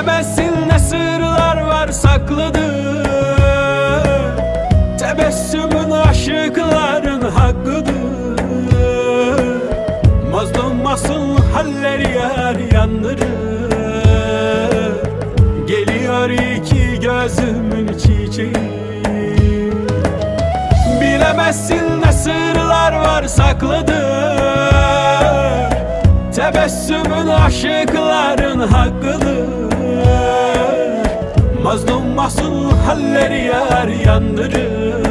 Bilemezsin ne sırlar var saklıdır Tebessümün aşıkların hakkıdır. Mazlum masum haller yar yandırır Geliyor iki gözümün çiçeği. Bilemezsin ne sırlar var saklıdır Tebessümün aşıkların hakkıdır Mazlum masum halleri yar yandırır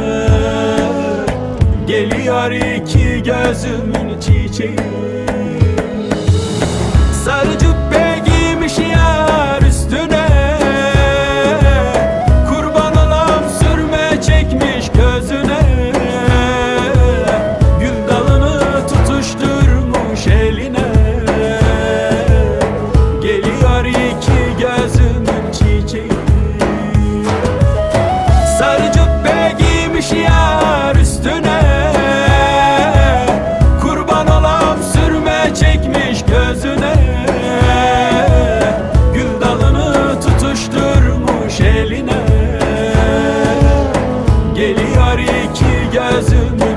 Geliyor iki gözümün çiçeği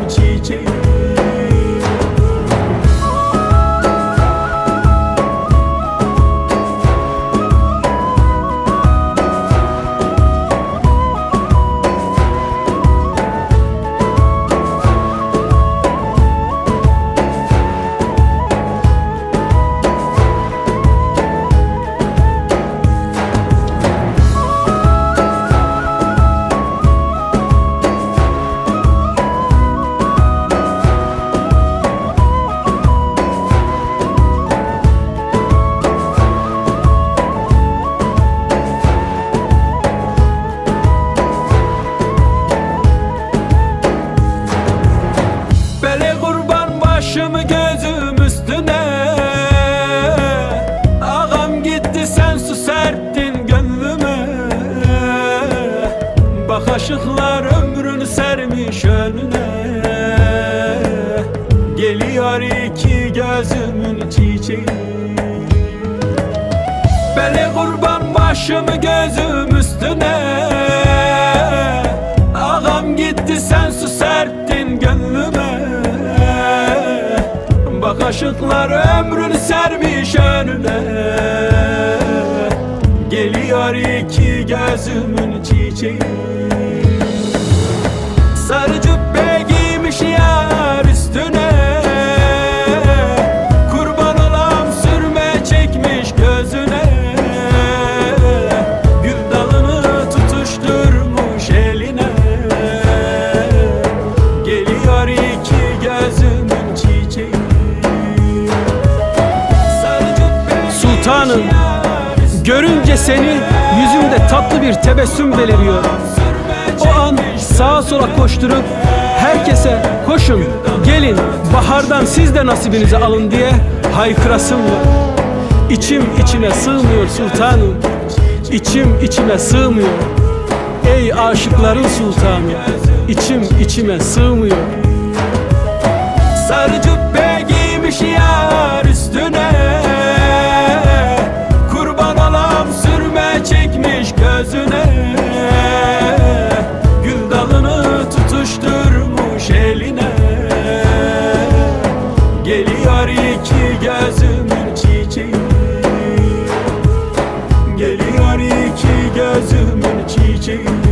gözümün çiçeği önüne Geliyor iki gözümün çiçeği. Bele kurban başımı gözüm üstüne. Ağam gitti sen su serptin gönlüme. Bak aşıklar ömrünü sermiş önüne. Geliyor iki gözümün çiçeği Sarı cübbe giymiş yar üstüne. Kurban olam sürme çekmiş gözüne. Gül dalını tutuşturmuş eline. Geliyor iki gözümün çiçeği. Sultanım, Görünce seni yüzümde tatlı bir tebessüm beliriyor. O an sağa sola koşturup herkese koşun gelin bahardan siz de nasibinizi alın diye haykırasım var. İçim içime sığmıyor sultanım. İçim içime sığmıyor. Ey aşıkların sultanı. içim içime sığmıyor. Sarı cübbe giymiş yar üstüne gözümün çiçeği.